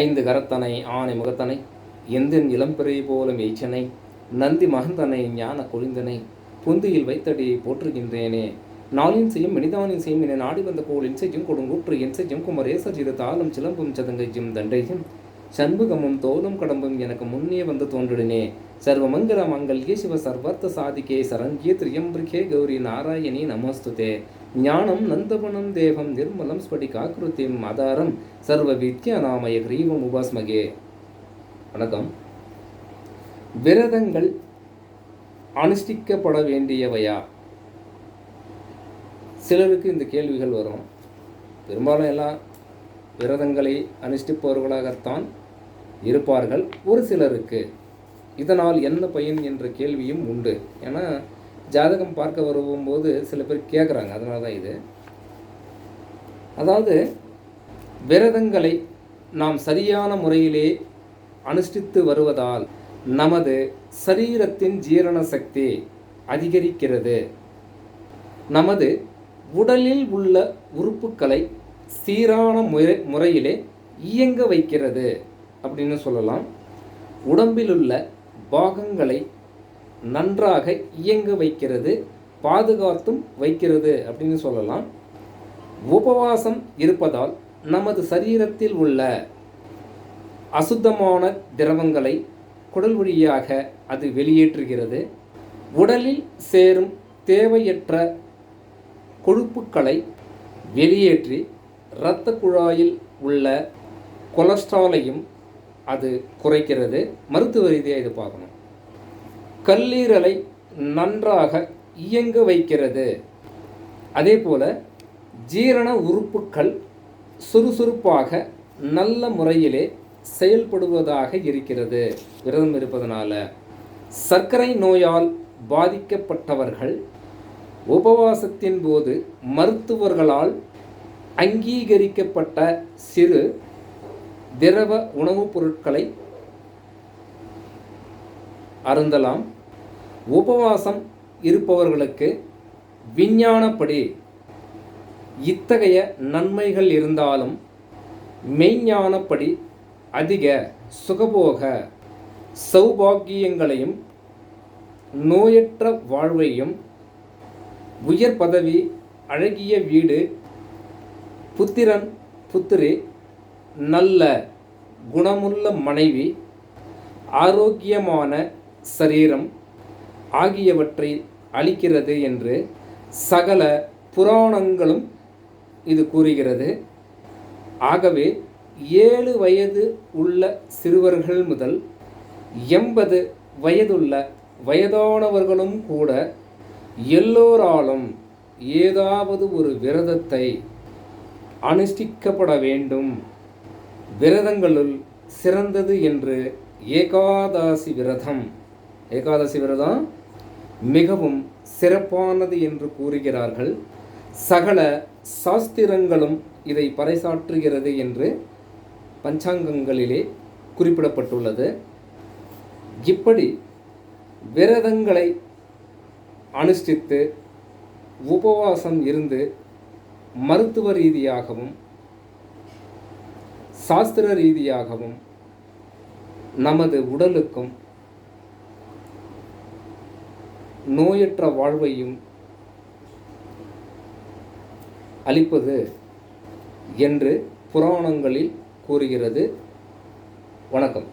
ஐந்து கரத்தனை ஆனை முகத்தனை எந்தின் இளம்பிறை போலும் எய்ச்சனை நந்தி மகந்தனை ஞான கொழிந்தனை புந்தியில் வைத்தடி போற்றுகின்றேனே. நாளின் செய்யும் மனிதானின் செய்யும் என நாடி வந்த கோளின் செய்யும் கொடுங்கூற்று என் செய்யும் குமரேசர் இது தாளம் சிலம்பும் சதங்கையும் தண்டையும். சண்முகமும் தோலும் கடம்பும் எனக்கு முன்னே வந்து தோன்றினே. சர்வமங்கல மங்கல்யே சிவ சர்வார்த்த சாதிகே சரங்கிய திரியம்பிரிகே கௌரி நாராயணி நமஸ்துதே. ஞானம் நந்தவனம் தேவம் நிர்மலம் ஸ்படிகாக்கிருத்திம் ஆதாரம் சர்வ வித்யா நாமய கிரீவம் உபாஸ்மகே. வணக்கம். விரதங்கள் அனுஷ்டிக்கப்பட வேண்டியவையா? சிலருக்கு இந்த கேள்விகள் வரும். பெரும்பாலும் எல்லாம் விரதங்களை அனுஷ்டிப்பவர்களாகத்தான் இருப்பார்கள். ஒரு சிலருக்கு. இதனால் என்ன பயன் என்ற கேள்வியும் உண்டு. ஏன்னா ஜாதகம் பார்க்க வரும்போது சில பேர் கேட்குறாங்க அதனால தான் இது. அதாவது விரதங்களை நாம் சரியான முறையிலே அனுஷ்டித்து வருவதால் நமது சரீரத்தின் ஜீரண சக்தி அதிகரிக்கிறது. நமது உடலில் உள்ள உறுப்புகளை சீரான முறை முறையிலே இயங்க வைக்கிறது. அப்படின்னு சொல்லலாம். உடம்பிலுள்ள பாகங்களை நன்றாக இயங்க வைக்கிறது பாதுகாத்தும் வைக்கிறது அப்படின்னு சொல்லலாம். உபவாசம் இருப்பதால் நமது சரீரத்தில் உள்ள அசுத்தமான திரவங்களை குடல் வழியாக அது வெளியேற்றுகிறது. உடலில் சேரும் தேவையற்ற கொழுப்புக்களை வெளியேற்றி இரத்த குழாயில் உள்ள கொலஸ்ட்ராலையும் அது குறைக்கிறது. மருத்துவ ரீதியாக இது பார்க்கணும். கல்லீரலை நன்றாக இயங்க வைக்கிறது. அதே போல் ஜீரண உறுப்புக்கள் சுறுசுறுப்பாக நல்ல முறையிலே செயல்படுவதாக இருக்கிறது. விரதம் இருப்பதனால. சர்க்கரை நோயால் பாதிக்கப்பட்டவர்கள் உபவாசத்தின் போது மருத்துவர்களால் அங்கீகரிக்கப்பட்ட சிறு திரவ உணவுப் பொருட்களை அருந்தலாம். உபவாசம் இருப்பவர்களுக்கு விஞ்ஞானப்படி இத்தகைய நன்மைகள் இருந்தாலும் மெய்ஞானப்படி அதிக சுகபோக சௌபாகியங்களையும் நோயற்ற வாழ்வையும் உயர் பதவி அழகிய வீடு புத்திரன் புத்திரி நல்ல குணமுள்ள மனைவி ஆரோக்கியமான சரீரம் ஆகியவற்றை அளிக்கிறது என்று சகல புராணங்களும் இது கூறுகிறது. ஆகவே ஏழு வயது உள்ள சிறுவர்கள் முதல் எண்பது வயதுள்ள வயதானவர்களும் கூட எல்லோராலும் ஏதாவது ஒரு விரதத்தை அனுஷ்டிக்கப்பட வேண்டும். விரதங்களுள் சிறந்தது என்று ஏகாதசி விரதம். ஏகாதசி விரதம் மிகவும் சிறப்பானது என்று கூறுகிறார்கள். சகல சாஸ்திரங்களும் இதை பறைசாற்றுகிறது என்று பஞ்சாங்கங்களிலே குறிப்பிடப்பட்டுள்ளது. இப்படி விரதங்களை அனுஷ்டித்து உபவாசம் இருந்து மருத்துவ ரீதியாகவும் சாஸ்திர ரீதியாகவும் நமது உடலுக்கும் நோயற்ற வாழ்வையும் அளிப்பது என்று புராணங்களில் கூறுகிறது. வணக்கம்.